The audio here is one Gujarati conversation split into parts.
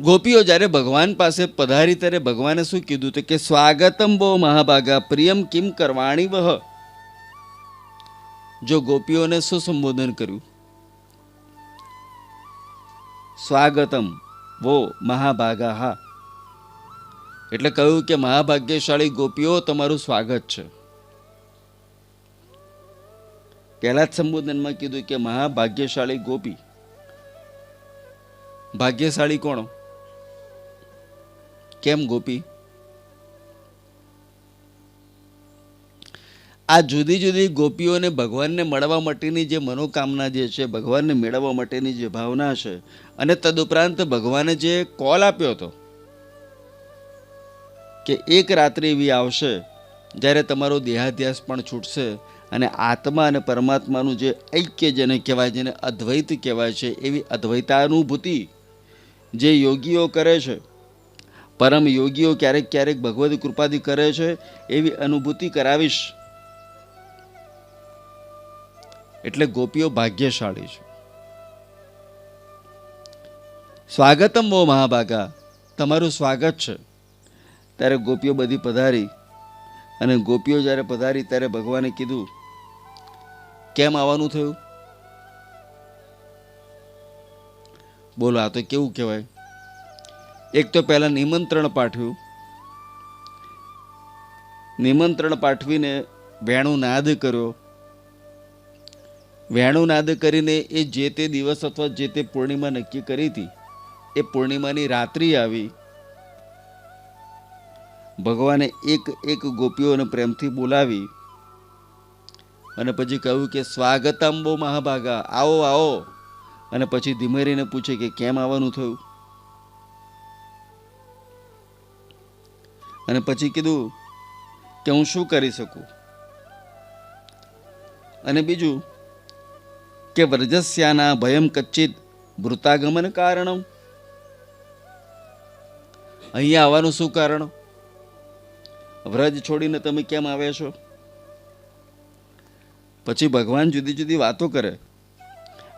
ગોપીઓ જ્યારે ભગવાન પાસે પધારી ત્યારે ભગવાને શું કીધું? કે સ્વાગતમ બહુ મહાભાગા, પ્રિયમ કિમ કરવાણી વહ. જો ગોપીઓને શું સંબોધન કર્યું? સ્વાગતમ વો મહાભાગા. હા એટલે કહ્યું કે મહાભાગ્યશાળી ગોપીઓ, તમારું સ્વાગત છે. પહેલા જ સંબોધનમાં કીધું કે મહાભાગ્યશાળી ગોપી. ભાગ્યશાળી કોણ? કેમ ગોપી? આ જુદી જુદી ગોપીઓને ભગવાનને મળવા માટેની જે મનોકામના જે છે, ભગવાનને મેળવવા માટેની જે ભાવના છે અને તદુપરાંત ભગવાને જે કોલ આપ્યો હતો કે એક રાત્રિ એવી આવશે જ્યારે તમારો દેહાધ્યાસ પણ છૂટશે અને આત્મા અને પરમાત્માનું જે ઐક્ય જેને કહેવાય જેને અદ્વૈત કહેવાય છે, એવી અદ્વૈતાનુભૂતિ જે યોગીઓ કરે છે પરમ યોગીઓ ક્યારેક ક્યારેક ભગવદ કૃપાથી કરે છે, એવી અનુભૂતિ કરાવીશ. એટલે ગોપીઓ ભાગ્યશાળી છે. સ્વાગતમ બહુ મહાભાગા, તમારું સ્વાગત છે. ત્યારે ગોપીઓ બધી પધારી અને ગોપીઓ જ્યારે પધારી ત્યારે ભગવાને કીધું, કેમ આવવાનું થયું? બોલો, આ તો કેવું કહેવાય? એક તો પહેલાં નિમંત્રણ પાઠવ્યું. નિમંત્રણ પાઠવીને વેણું નાદ કર્યો. વેણું નાદ કરીને એ જે તે દિવસ અથવા જે તે પૂર્ણિમા નક્કી કરી હતી, એ પૂર્ણિમાની રાત્રિ આવી. ભગવાને એક એક ગોપીઓને પ્રેમથી બોલાવી અને પછી કહ્યું કે સ્વાગતમ મહાભાગા, આવો આવો. અને પછી ધીમે રહીને પૂછે કે કેમ આવવાનું થયું? અને પછી કીધું કે હું શું કરી શકું? અને બીજું કે વ્રજસ્યાના ભયમ કચ્ચિત વૃતાગમન કારણમ. અહીંયા આવવાનું શું કારણ? વ્રજ છોડીને તમે કેમ આવ્યા છો? પછી ભગવાન જુદી જુદી વાતો કરે.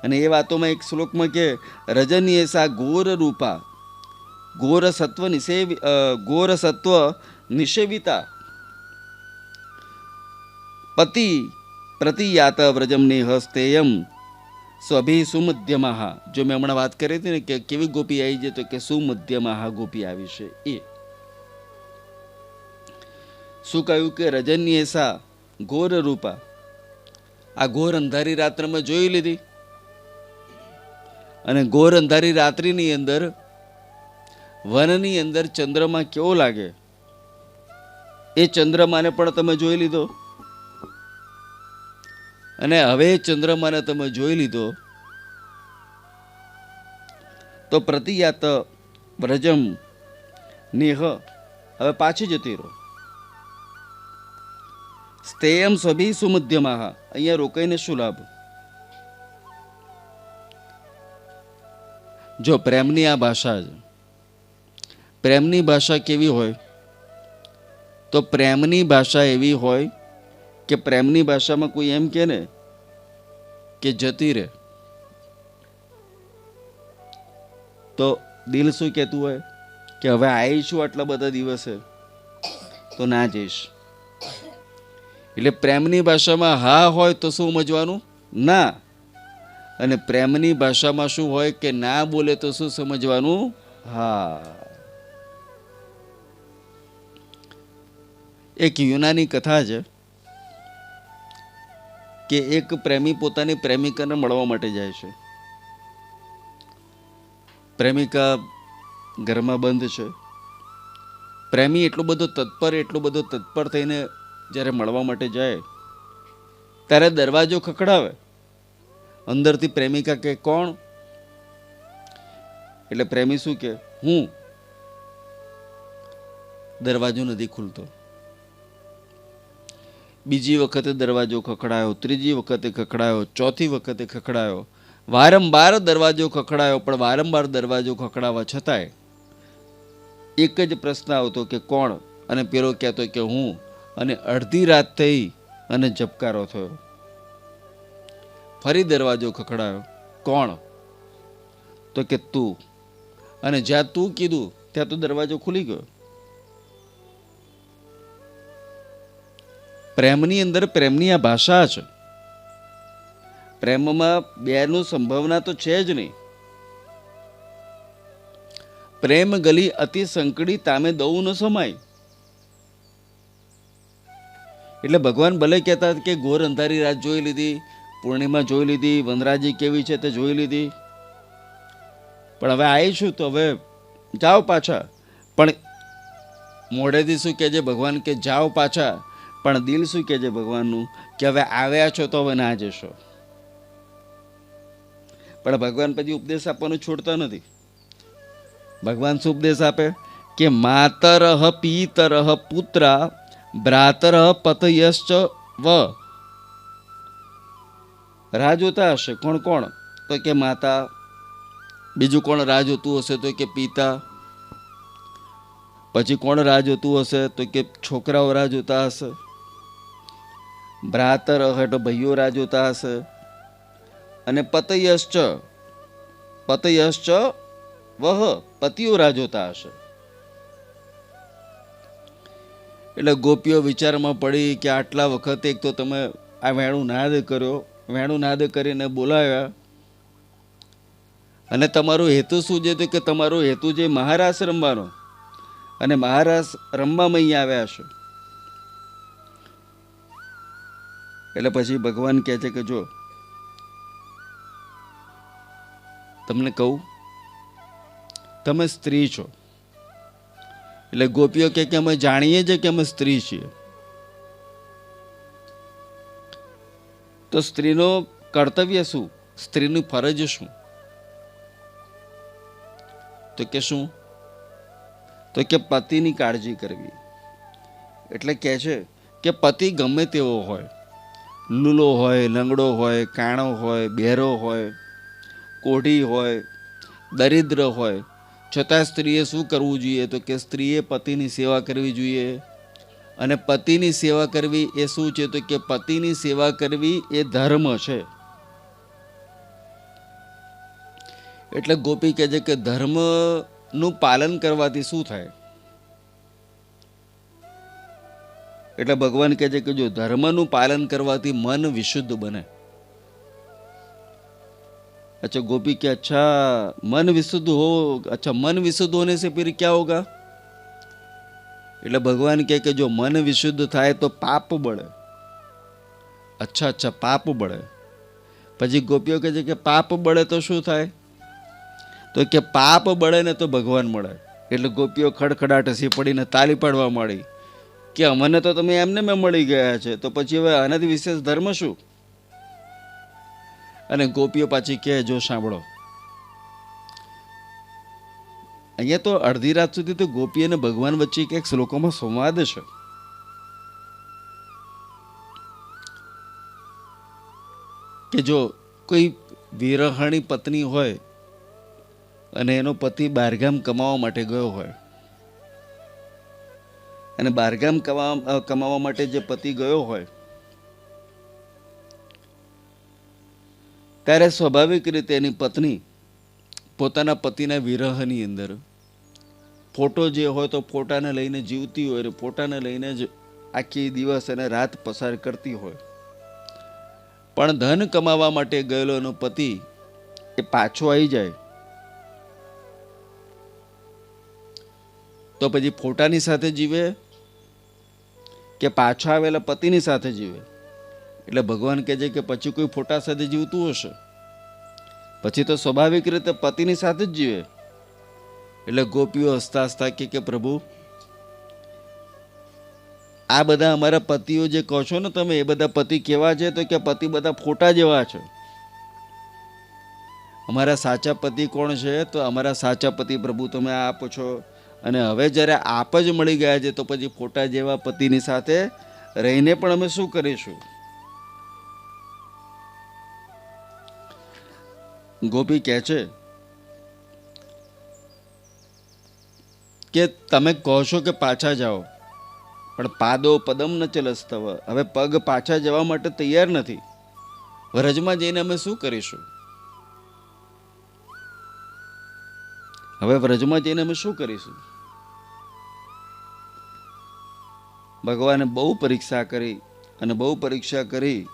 અને એ વાતોમાં એક શ્લોકમાં કે રજનીયસા ઘોર રૂપા ઘોર સત્વ નિષેવી ઘોરસત્વ નિષેવિતા પતિ પ્રતિયાત વ્રજમ હસ્તેયમ સ્વભી સુમધ્યમાહ જો મેં હમણાં વાત કરી હતી ને કે કેવી ગોપી આવી છે, તો કે સુમધ્યમાહ ગોપી આવી છે. એ. શું કહ્યું કે રજન્યેસા ઘોર રૂપા, આ ઘોર અંધારી રાત્રમાં જોઈ લીધી? અને ઘોર અંધારી રાત્રિની અંદર વનની અંદર ચંદ્રમા કેવો લાગે? એ ચંદ્રમાને પણ તમે જોઈ લીધો? અને હવે ચંદ્રમાને તમે જોઈ લીધો? તો પ્રતિયાત વ્રજમ નિહ, હવે પાછી જતી રહો. સ્તેયમ સભી સુમધ્યમાં અહીંયા રોકાઈને શું લાભ? જો પ્રેમની આ ભાષા છે પ્રેમની ભાષા કેવી હોય? તો પ્રેમની ભાષા એવી હોય કે પ્રેમની ભાષામાં કોઈ એમ કે ને કે જતી રહે. તો દિલ શું કહેતું હોય? કે હવે આવીશું આટલા બધા દિવસે, તો ના જઈશ. એટલે પ્રેમની ભાષામાં હા હોય તો શું સમજવાનું? ના. અને પ્રેમની ભાષામાં શું હોય કે ના બોલે તો શું સમજવાનું? હા. એક યુનાની કથા છે કે એક પ્રેમી પોતાની પ્રેમિકાને મળવા માટે જાય છે. પ્રેમિકા ઘરમાં બંધ છે. પ્રેમી એટલો બધો તત્પર, એટલો બધો તત્પર થઈને જ્યારે મળવા માટે જાય, ત્યારે દરવાજો ખખડાવે. અંદરથી પ્રેમિકા કે કોણ? એટલે પ્રેમી શું કે હું. દરવાજો નથી ખુલતો. બીજી વખતે દરવાજો ખખડાયો, ત્રીજી વખતે ખખડાયો, ચોથી વખતે ખખડાયો. વારંવાર દરવાજો ખખડાયો, પણ વારંવાર દરવાજો ખખડાવા છતાંય એક જ પ્રશ્ન આવતો કે કોણ? અને પેલો કહેતો કે હું. અને અડધી રાત થઈ અને ઝબકારો થયો. ફરી દરવાજો ખખડાયો. કોણ? તો કે તું. અને જ્યાં તું કીધું, ત્યાં તો દરવાજો ખુલી ગયો. પ્રેમની અંદર પ્રેમની આ ભાષા છે. પ્રેમમાં બેનું સંભાવના તો છે જ નહીં. પ્રેમ ગલી અતિ સંકડી તામે દઉં ન સમાય. એટલે ભગવાન ભલે કહેતા કે ઘોર અંધારી રાત જોઈ લીધી, પૂર્ણિમા જોઈ લીધી, વનરાજી કેવી છે તે જોઈ લીધી. પણ હવે આવીશું તો હવે જાઓ પાછા. પણ મોઢેથી શું કહે છે ભગવાન કે જાઓ પાછા. પણ દિલ શું કહે છે ભગવાનનું? કે હવે આવ્યા છો તો હવે ના જશો. પણ ભગવાન પછી ઉપદેશ આપવાનું છોડતા નથી. ભગવાન શું ઉપદેશ આપે? કે માતરહ પિતરહ પુત્ર ભ્રાતરહ પતયશ્ચ વ. રાહ જોતા હશે. કોણ કોણ? તો કે માતા. બીજું કોણ રાહ જોતું હશે? તો કે પિતા. પછી કોણ રાહ જોતું હશે? તો કે છોકરાઓ રાહ જોતા હશે? ભ્રાતર રાહ જોતા હશે. અને પતયશ્ચ પતયશ્ચ વહ પતિઓ રાહ હશે. એટલે ગોપીઓ વિચારમાં પડી કે આટલા વખત એક તો તમે આ વેણું નાદ કર્યો, વેણું નાદ કરીને બોલાવ્યા. અને તમારો હેતુ શું છે તો કે તમારો હેતુ છે મહારાસ રમવાનો. અને મહારાસ રમવામાં અહીંયા આવ્યા છો એટલે પછી ભગવાન કહે છે કે જો, તમને કહું, તમે સ્ત્રી છો. એટલે ગોપીઓ કે અમે જાણીએ છીએ કે અમે સ્ત્રી છીએ. તો સ્ત્રીનો કર્તવ્ય શું? સ્ત્રીની ફરજ શું? તો કે શું? તો કે પતિની કાળજી કરવી. એટલે કહે છે કે પતિ ગમે તેવો હોય. લૂલો હોય, લંગડો હોય, કાણો હોય બહેરો હોય, કોઢી હોય, દરિદ્ર હોય. છતાં સ્ત્રીએ શું કરવું જોઈએ? તો કે સ્ત્રીએ પતિની સેવા કરવી જોઈએ. અને પતિની સેવા કરવી એ શું છે? તો કે પતિની સેવા કરવી એ ધર્મ છે. એટલે ગોપી કહે છે કે ધર્મનું પાલન કરવાથી શું થાય? એટલે ભગવાન કહે છે કે જો ધર્મનું પાલન કરવાથી મન વિશુદ્ધ બને अच्छा गोपी के अच्छा मन विशुद्ध हो अच्छा मन विशुद्ध होने से फिर क्या होगा એટલે ભગવાન કહે કે જો મન વિશુદ્ધ થાય તો પાપ બળે અચ્છા અચ્છા પાપ બળે પછી ગોપીઓ કહે છે કે પાપ બળે તો શું થાય તો કે પાપ બળે ને તો ભગવાન મળે એટલે ગોપીઓ ખડખડાટ હસી પડીને તાલી પાડવા માંડી કે અમને તો તમે એમને મેં મળી ગયા છે, તો પછી હવે આનાથી વિશેષ ધર્મ શું? અને ગોપીઓ પાછી કહે, જો સાંભળો. અહીંયા તો અડધી રાત સુધી તો ગોપી અને ભગવાન વચ્ચે કંઈક શ્લોકોમાં સંવાદ છે. કે જો કોઈ વિરહણી પત્ની હોય અને એનો પતિ બહારગામ કમાવા માટે ગયો હોય અને બહારગામ કમાવા કમાવા માટે જે પતિ ગયો હોય, ત્યારે સ્વાભાવિક રીતે એની પત્ની પોતાના પતિના વિરહની અંદર, ફોટો જે હોય તો ફોટાને લઈને જીવતી હોય, ફોટાને લઈને જ આખી દિવસ અને રાત પસાર કરતી હોય. પણ ધન કમાવા માટે ગયેલો એનો પતિ એ પાછો આવી જાય. તો પછી ફોટાની સાથે જીવે કે પાછા આવેલા પતિની સાથે જીવે. એટલે ભગવાન કહે છે કે પછી કોઈ ફોટા સાથે જીવતું હશે? પછી તો સ્વાભાવિક રીતે પતિની સાથે જ જીવે. એટલે ગોપીઓ હસતા હસતા કે કે પ્રભુ, આ બધા અમારા પતિઓ જે કહો છો ને તમે, એ બધા પતિ કેવા છે? તો કે પતિ બધા ફોટા જેવા છે. અમારા સાચા પતિ કોણ છે? તો અમારા સાચા પતિ પ્રભુ તમે આપો છો. અને હવે જ્યારે આપ જ મળી ગયા છે, તો પછી ફોટા જેવા પતિની સાથે રહીને પણ અમે શું કરીશું? ગોપી કહે છે કે તમે કહો છો કે પાછા જાઓ, પણ પાદો પદમ ન ચલસ્તવ. હવે પગ પાછા જવા માટે તૈયાર નથી. વ્રજમાં જઈને અમે શું કરીશું? હવે વ્રજમાં જઈને અમે શું કરીશું? ભગવાને બહુ પરીક્ષા કરી અને બહુ પરીક્ષા કરી.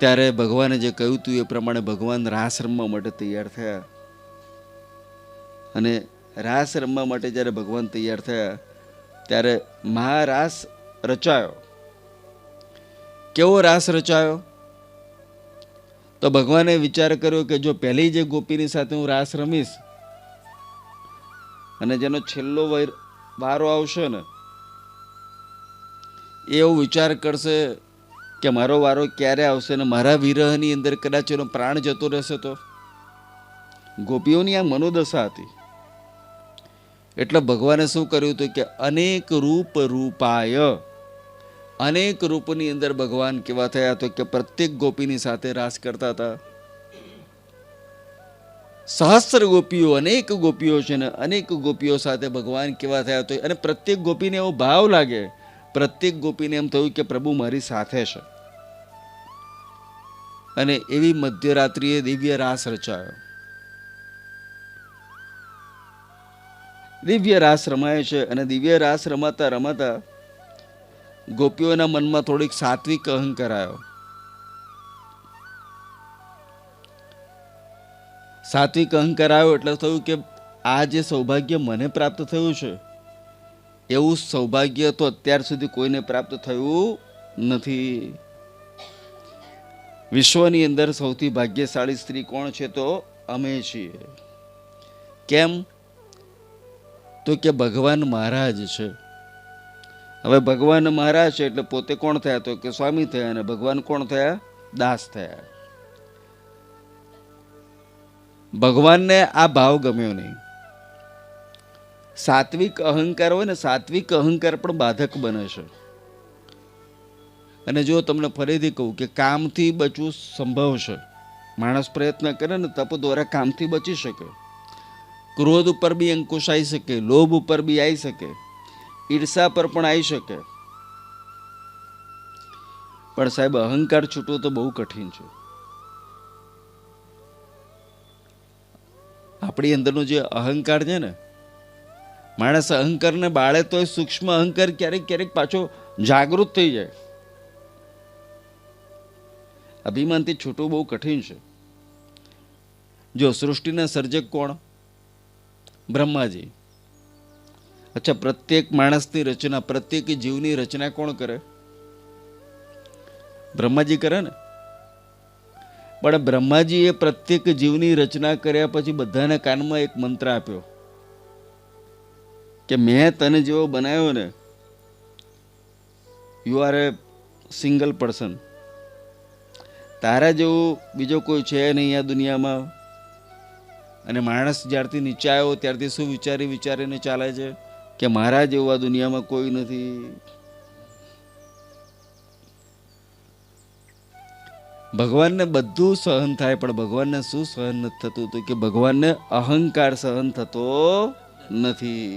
ત્યારે ભગવાને જે કહ્યું હતું એ પ્રમાણે ભગવાન રાસ રમવા માટે તૈયાર થયા. અને રાસ રમવા માટે જ્યારે ભગવાન તૈયાર થયા, ત્યારે મહારાસ રચાયો. કેવો રાસ રચાયો? તો ભગવાને વિચાર કર્યો કે જો પહેલી જે ગોપીની સાથે હું રાસ રમીશ, અને જેનો છેલ્લો વૈર વારો આવશે ને? એવો વિચાર કરશે કે મારો વારો ક્યારે આવશે ને મારા વિરહની અંદર કદાચ એનો પ્રાણ જતો રહેશે તો? ગોપીઓની આ મનોદશા હતી. એટલે ભગવાને શું કર્યું હતું કે અનેક રૂપ રૂપાય. અનેક રૂપની અંદર ભગવાન કેવા થયા તો કે પ્રત્યેક ગોપીની સાથે રાસ કરતા હતા. સહસ્ત્ર ગોપીઓ, અનેક ગોપીઓ છે ને, અનેક ગોપીઓ સાથે ભગવાન કેવા થયા તો અને પ્રત્યેક ગોપીને એવો ભાવ લાગે. પ્રત્યેક ગોપીને એમ થયું કે પ્રભુ મારી સાથે છે. અને એવી મધ્યરાત્રિએ દિવ્ય રાસ રચાયો. દિવ્ય રાસ રમાય છે અને દિવ્ય રાસ રમાતા રમાતા ગોપીઓના મનમાં થોડીક સાત્વિક અહંકાર આવ્યો. સાત્વિક અહંકાર આવ્યો એટલે થયું કે આ જે સૌભાગ્ય મને પ્રાપ્ત થયું છે, એવું સૌભાગ્ય તો અત્યાર સુધી કોઈને પ્રાપ્ત થયું નથી. વિશ્વની અંદર સૌથી ભાગ્યશાળી સ્ત્રી કોણ છે તો અમે છીએ. કેમ? તો કે ભગવાન મહારાજ છે. હવે ભગવાન મહારાજ છે એટલે પોતે કોણ થયા તો કે સ્વામી થયા અને ભગવાન કોણ થયા? દાસ થયા. ભગવાનને આ ભાવ ગમ્યો નહીં. સાત્વિક અહંકાર હોય ને સાત્વિક અહંકાર પણ બાધક બને છે. અને જો તમને ફરીથી કહું કે કામથી બચવું સંભવ છે, માણસ પ્રયત્ન કરે ને તપ દ્વારા કામથી બચી શકે. ક્રોધ ઉપર બી અંકુશ આવી શકે, લોભ ઉપર બી આવી શકે, ઈર્ષા પર પણ આવી શકે. પણ સાહેબ, અહંકાર છૂટવો તો બહુ કઠિન છે. આપણી અંદરનો જે અહંકાર છે ને, માણસ અહંકારને બાળે તો એ સૂક્ષ્મ અહંકાર ક્યારેક ક્યારેક પાછો જાગૃત થઈ જાય. અભિમાનથી છૂટવું બહુ કઠિન છે. જો સૃષ્ટિના સર્જક કોણ? બ્રહ્માજી. અચ્છા, પ્રત્યેક માણસની રચના, પ્રત્યેક જીવની રચના કોણ કરે? બ્રહ્માજી કરે ને? પણ બ્રહ્માજીએ પ્રત્યેક જીવની રચના કર્યા પછી બધાના કાનમાં એક મંત્ર આપ્યો કે મેં તને જેવો બનાવ્યો ને you are a single person તારા જેવું બીજો કોઈ છે નહીં આ દુનિયામાં? અને માણસ જ્યારથી નીચે આવ્યો ત્યારથી શું વિચારી વિચારીને ચાલે છે? કે મારા જેવું આ દુનિયામાં કોઈ નથી? ભગવાનને બધું સહન થાય, પણ ભગવાનને શું સહન નથી થતું? તો કે ભગવાનને અહંકાર સહન થતો નથી.